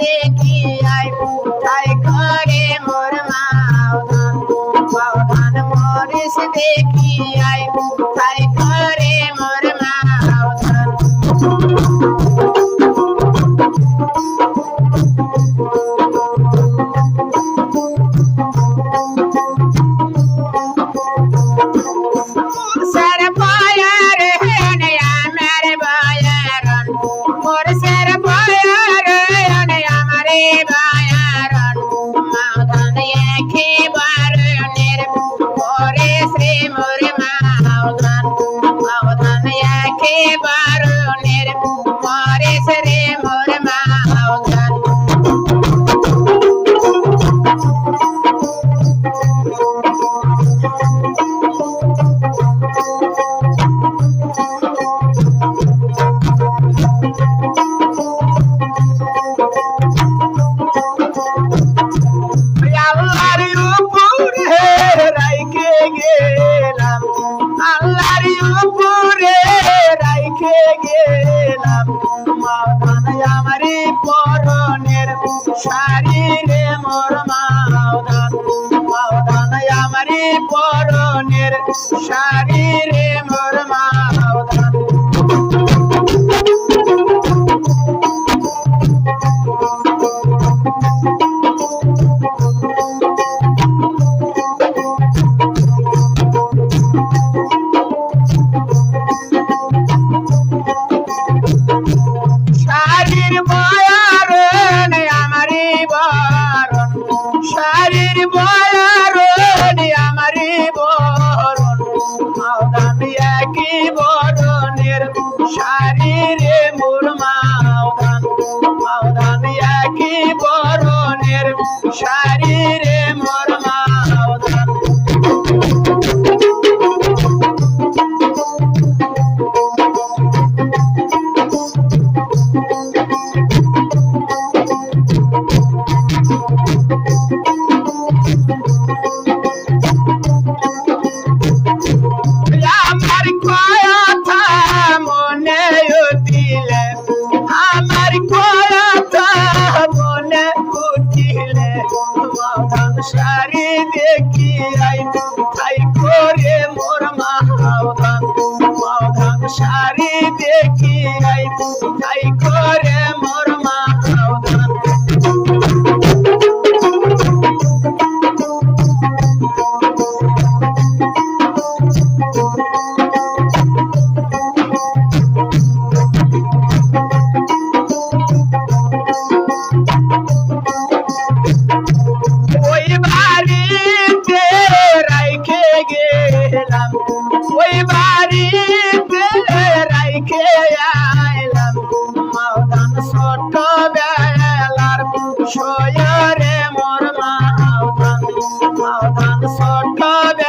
sick. আমারি পরনের শাড়ি রে মোর মাওদান। মাওদান আমারি পরনের I. দিলে আমার কলাটা মনে উঠিলে মধন সারি দেখিয়া ছোট